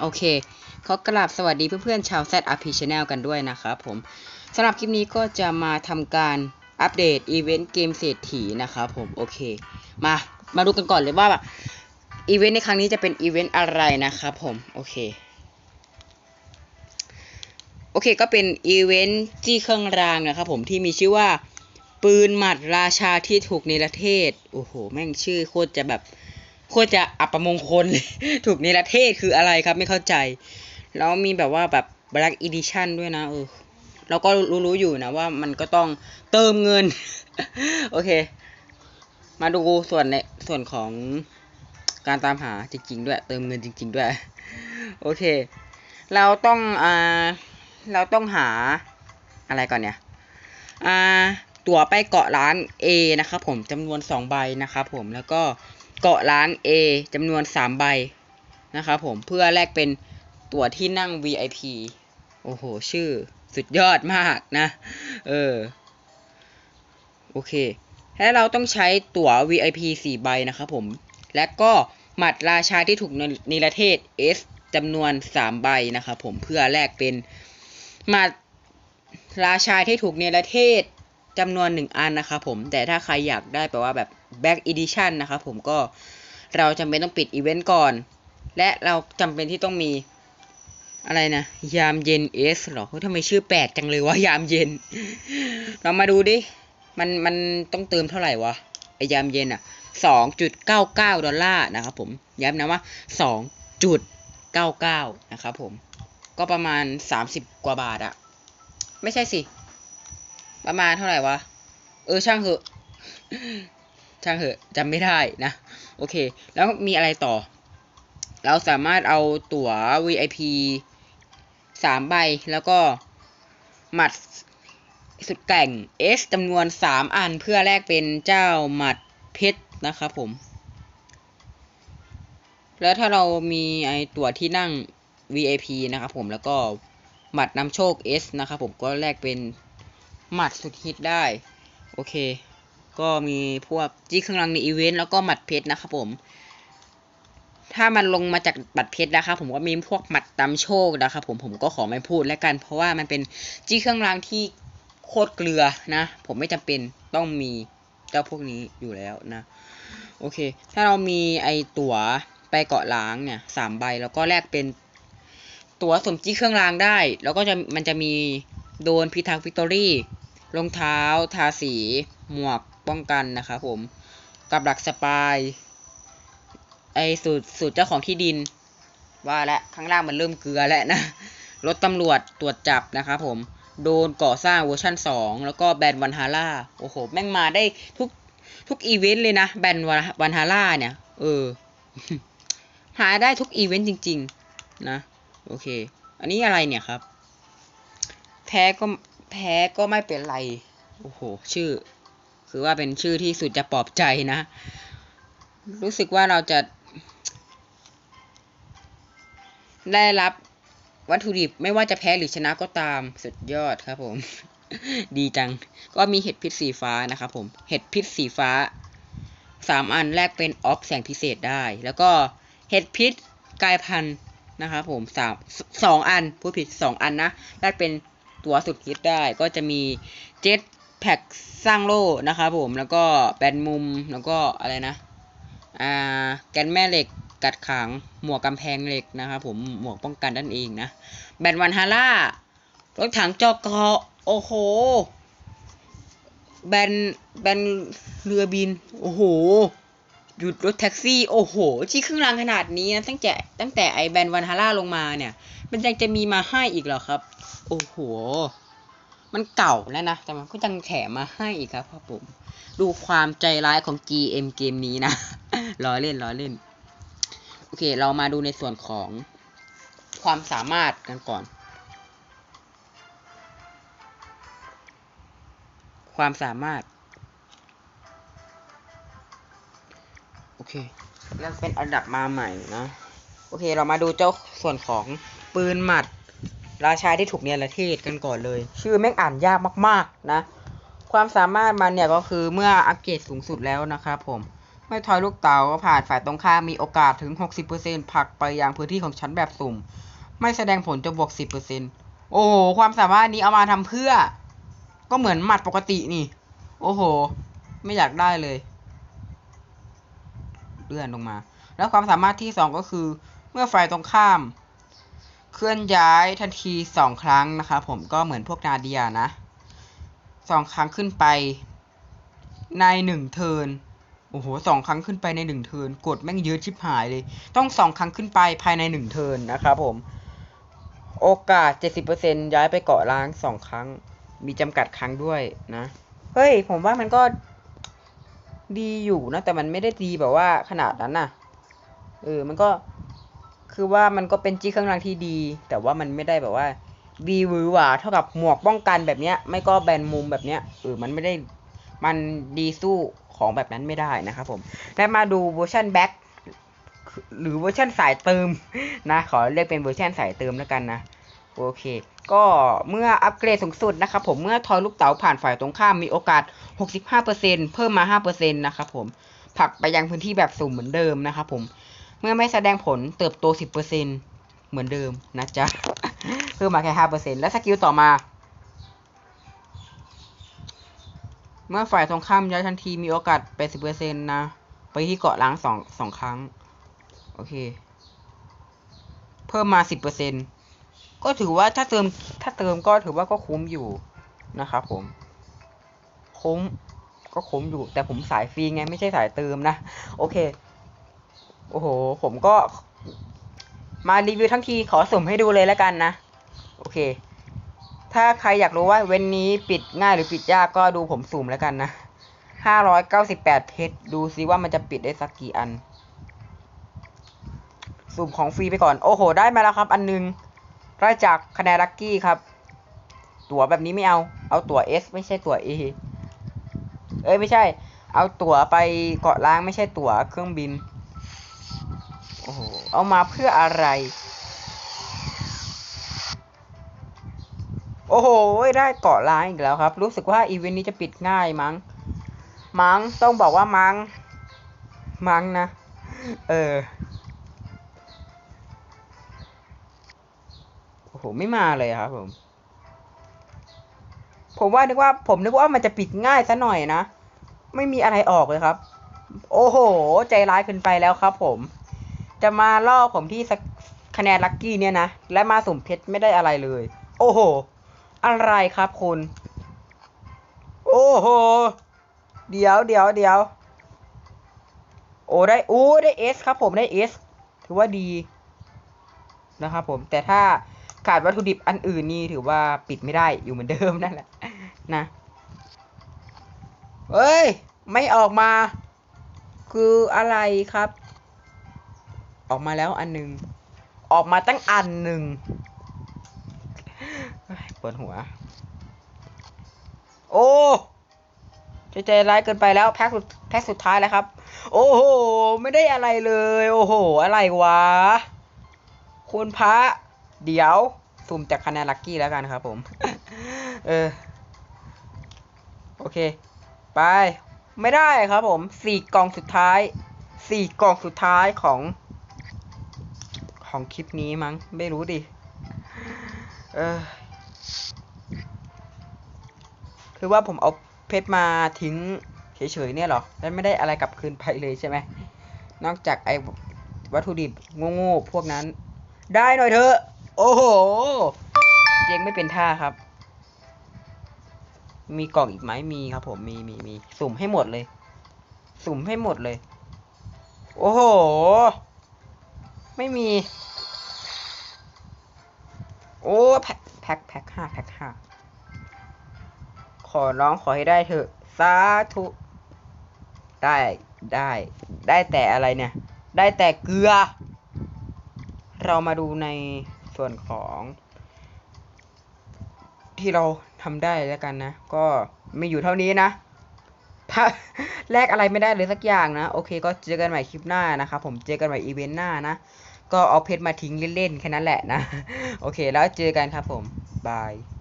โอเค ขอกราบสวัสดีเพื่อนๆชาว ZRP Channel กันด้วยนะครับผมสำหรับคลิปนี้ก็จะมาทำการอัปเดตอีเวนต์เกมเศรษฐีนะครับผมโอเค มามาดูกันก่อนเลยว่าอีเวนต์ในครั้งนี้จะเป็นอีเวนต์อะไรนะครับผมโอเคโอเคก็เป็นอีเวนต์จี้เครื่องรางนะครับผมที่มีชื่อว่าปืนหมัดราชาที่ถูกในประเทศ โอ้โห แม่งชื่อโคตรจะแบบ โคตรจะอัปมงคลถูกในประเทศคืออะไรครับไม่เข้าใจ แล้วมีแบบว่าแบบ Black Edition ด้วยนะเออเราก็รู้ๆอยู่นะว่ามันก็ต้องเติมเงิน โอเค มาดูส่วนในส่วนของการตามหาจริง ๆ ด้วย เติมเงินจริง ๆ ด้วย โอเค เราต้องอ่าเราต้องหาอะไรก่อนเนี่ยอ่าตั๋วไปเกาะร้าน A นะครับผมจำนวน 2 ใบนะครับผมแล้วก็ เกาะร้าน A จำนวน 3 ใบนะครับผมเพื่อแลกเป็นตั๋วที่นั่ง VIP โอ้โห ชื่อสุดยอดมากนะ เออ โอเค และเราต้องใช้ตั๋ว VIP 4 ใบนะครับผม และก็หมัดราชาที่ถูกนิรเทศ S จำนวน 3 ใบนะครับผมเพื่อแลกเป็นหมัดราชาที่ถูกเนรเทศจำนวนหนึ่งอันนะครับผม แต่ถ้าใครอยากได้แปลว่าแบบ Back Edition นะครับผมก็เราจำเป็นต้องปิดอีเวนต์ก่อน และเราจำเป็นที่ต้องมีอะไรนะ ยามเย็น S หรอเฮ้ยทำไมชื่อแปลกจังเลยวะยามเย็น เรามาดูดิ มันมันต้องเติมเท่าไหร่วะไอยามเย็นอะสองจุดเก้าเก้าดอลลาร์นะครับผมย้ำนะว่าสองจุดเก้าเก้านะครับผม ก็ประมาณสามสิบกว่าบาทอะไม่ใช่สิ ประมาณเท่าไหร่วะ เออช่างเหอะ ช่างเหอะจำไม่ได้นะ โอเค แล้วมีอะไรต่อ เราสามารถเอาตั๋ว VIP สามใบ แล้วก็หมัดสุดแกร่ง S จำนวนสามอันเพื่อแลกเป็นเจ้าหมัดเพชรนะครับผม แล้วถ้าเรามีไอตั๋วที่นั่ง VIP นะครับผมแล้วก็หมัดนำโชค S นะครับผมก็แลกเป็นหมัดสุดฮิตได้ โอเค ก็มีพวกจี้เครื่องรางในอีเวนต์แล้วก็หมัดเพชรนะครับผม ถ้ามันลงมาจากบัตรเพชรนะครับผมก็มีพวกหมัดนำโชคนะครับผมผมก็ขอไม่พูดแล้วกัน เพราะว่ามันเป็นจี้เครื่องรางที่โคตรเกลือนะ ผมไม่จำเป็นต้องมีเจ้าพวกนี้อยู่แล้วนะ โอเค ถ้าเรามีไอตั๋วไปเกาะล้างเนี่ยสามใบแล้วก็แลกเป็นตั๋วสมจี้เครื่องรางได้ แล้วก็จะมันจะมีโดนพิทักษ์วิกตอรี่รองเท้า ทาสี หมวก ป้องกันนะครับผมกับดักสปายไอสูตรสูตรเจ้าของที่ดิน ว่าและข้างล่างมันเริ่มเกลือแล้วนะรถตำรวจตรวจจับนะครับผมโดนก่อสร้างเวอร์ชัน2 แล้วก็แบนวันฮาร่าโอ้โห แม่งมาได้ทุกทุกอีเวนต์เลยนะ แบนวันฮาร่าเนี่ย เออ หาได้ทุกอีเวนต์จริง ๆ นะ โอเค อันนี้อะไรเนี่ยครับ แพ้ก็แพ้ก็ไม่เป็นไร โอ้โห ชื่อ คือว่าเป็นชื่อที่สุดจะปลอบใจนะ รู้สึกว่าเราจะ ได้รับวัตถุดิบไม่ว่าจะแพ้หรือชนะก็ตามสุดยอดครับผม ดีจัง ก็มีเห็ดพิษสีฟ้านะครับผม เห็ดพิษสีฟ้าสามอันแลกเป็นออฟแสงพิเศษได้ แล้วก็เห็ดพิษกลายพันธุ์นะครับผมสามสองอันพูดผิดสองอันนะแลกเป็นตัวสุดฮิตได้ก็จะมีเจ็ต แพ็กสร้างโล่นะครับผมแล้วก็แบนมุมแล้วก็อะไรนะอ่าแกนแม่เหล็กกัดขังหมวกกำแพงเหล็กนะครับผมหมวกป้องกันด้านเองนะแบนวันฮาร่ารถถังจอกอโอ้โหแบนแบนเรือบิน โอ้โห หยุดรถแท็กซี่ โอ้โหชี้เครื่องรางขนาดนี้นะตั้งแต่ตั้งแต่ไอแบนวันฮาร่าลงมาเนี่ย มันยังจะมีมาให้อีกเหรอครับ โอ้โห มันเก่าแล้วนะ แต่มันก็ยังแถมมาให้อีกครับครับผม ดูความใจร้ายของ GM เกมนี้นะล้อเล่นล้อเล่น โอเค เรามาดูในส่วนของความสามารถกันก่อน ความสามารถ โอเคแล้วเป็นอันดับมาใหม่นะ โอเค เรามาดูเจ้าส่วนของปืนหมัด ราชาที่ถูกเนรเทศกันก่อนเลย ชื่อแม่งอ่านยากมาก ๆ นะ ความสามารถมันเนี่ยก็คือเมื่ออัปเกรดสูงสุดแล้วนะครับผมเมื่อทอยลูกเต๋าผ่านฝ่ายตรงข้ามมีโอกาสถึง 60%ผลักไปยังพื้นที่ของฉันแบบสุ่ม ไม่แสดงผลจะบวก 10%โอ้โห ความสามารถนี้เอามาทำเพื่อ ก็เหมือนหมัดปกตินี่ โอ้โห ไม่อยากได้เลย เลื่อนลงมา แล้วความสามารถที่สองก็คือ เมื่อฝ่ายตรงข้าม เคลื่อนย้ายทันทีสองครั้งนะครับผมก็เหมือนพวกนาเดียนะสองครั้งขึ้นไป ในหนึ่งเทิร์นโอ้โหสองครั้งขึ้นไปในหนึ่งเทิร์นกดแม่งเยอะชิบหายเลย ต้องสองครั้งขึ้นไปภายในหนึ่งเทิร์นนะครับผม โอกาสเจ็ดสิบเปอร์เซ็นย้ายไปเกาะล้างสองครั้ง มีจำกัดครั้งด้วยนะ เฮ้ย ผมว่ามันก็ดีอยู่นะ แต่มันไม่ได้ดีแบบว่าขนาดนั้นน่ะเออ มันก็ คือว่ามันก็เป็นจี้เครื่องรางที่ดี แต่ว่ามันไม่ได้แบบว่าดีหวือหวาเท่ากับหมวกป้องกันแบบเนี้ย ไม่ก็แบนมุมแบบเนี้ยเออมันไม่ได้มันดีสู้ของแบบนั้นไม่ได้นะครับผม และมาดูเวอร์ชันแบ็คหรือเวอร์ชันสายเติมนะขอเรียกเป็นเวอร์ชันสายเติมแล้วกันนะโอเค ก็เมื่ออัปเกรดสูงสุดนะครับผมเมื่อทอยลูกเต๋าผ่านฝ่ายตรงข้ามมีโอกาส 65%เพิ่มมา 5%นะครับผมผลักไปยังพื้นที่แบบสุ่มเหมือนเดิมนะครับผม เมื่อไม่แสดงผลเติบโต 10%เหมือนเดิมนะจ๊ะ เพิ่มมาแค่ 5%และสกิลต่อมา เมื่อฝ่ายตรงข้ามย้ายทันทีมีโอกาส 80%นะ ไปที่เกาะล้างสองสองครั้ง โอเค เพิ่มมา 10%ก็ถือว่าถ้าเติมถ้าเติมก็ถือว่าก็คุ้มอยู่นะครับผม คุ้มก็คุ้มอยู่แต่ผมสายฟรีไงไม่ใช่สายเติมนะ โอเค โอ้โห ผมก็มารีวิวทั้งทีขอสุ่มให้ดูเลยแล้วกันนะ โอเค ถ้าใครอยากรู้ว่าเว้นนี้ปิดง่ายหรือปิดยากก็ดูผมสุ่มแล้วกันนะห้าร้อยเก้าสิบแปดเพชรดูซิว่ามันจะปิดได้สักกี่อัน สุ่มของฟรีไปก่อน โอ้โห ได้มาแล้วครับ อันหนึงได้จากคะแนนลัคกี้ครับ ตั๋วแบบนี้ไม่เอา เอาตั๋ว S ไม่ใช่ตั๋ว A เอ้ยไม่ใช่ เอาตั๋วไปเกาะล้างไม่ใช่ตั๋วเครื่องบิน อ้โหเอามาเพื่ออะไร โอ้โห ได้เกาะล้างอีกแล้วครับ รู้สึกว่าอีเวนต์นี้จะปิดง่ายมั้ง มั้ง ต้องบอกว่ามั้ง มั้งนะ เออ โอ้โห ไม่มาเลยครับผม ผมว่านึกว่า ผมนึกว่ามันจะปิดง่ายซะหน่อยนะ ไม่มีอะไรออกเลยครับ โอ้โห ใจร้ายเกินไปแล้วครับผม จะมาล่อผมที่สักคะแนนลัคกี้เนี่ยนะ และมาสุ่มเพชรไม่ได้อะไรเลย โอ้โห อะไรครับคุณ โอ้โห เดี๋ยวเดี๋ยวเดี๋ยวโอ้ได้โอ้ได้เอสครับผมได้เอสถือว่าดีนะครับผมแต่ถ้าขาดวัตถุดิบอันอื่นนี่ถือว่าปิดไม่ได้อยู่เหมือนเดิมนั่นแหละนะเอ้ย ไม่ออกมา คืออะไรครับ ออกมาแล้วอันหนึ่งออกมาตั้งอันหนึ่งเปวดหัว โอ้ใจใจร้ายเกินไปแล้วแพ็คสุดแพ็คสุดท้ายแล้วครับ โอ้โห ไม่ได้อะไรเลย โอ้โห อะไรวะ คุณพระ เดี๋ยวสุ่มจากคะแนนลัคกี้แล้วกันครับผม เออ โอเค ไป ไม่ได้ครับผมสี่กล่องสุดท้ายสี่กล่องสุดท้ายของ ของคลิปนี้มั้ง ไม่รู้ดิ เออ คือว่าผมเอาเพชรมาทิ้งเฉยๆเนี่ยหรอ แล้วไม่ได้อะไรกลับคืนไปเลยใช่ไหม นอกจากไอ้วัตถุดิบโง่ๆพวกนั้น ได้หน่อยเถอะ โอ้โห เจ๊งไม่เป็นท่าครับ มีกล่องอีกไหมมีครับผม มีมีมี สุ่มให้หมดเลย สุ่มให้หมดเลย โอ้โห ไม่มี โอ้แพ็คแพ็คแพ็คห้าแพ็คห้าขอร้องขอให้ได้เถอะสาธุได้ได้ได้แต่อะไรเนี่ย ได้แต่เกลือ เรามาดูในส่วนของ ที่เราทำได้แล้วกันนะ ก็ไม่อยู่เท่านี้นะถ้าแลกอะไรไม่ได้เลยสักอย่างนะ โอเคก็เจอกันใหม่คลิปหน้านะครับผมเจอกันใหม่อีเวนต์หน้านะ ก็เอาเพชรมาทิ้งเล่นๆแค่นั้นแหละนะ โอเค แล้วเจอกันครับผม บาย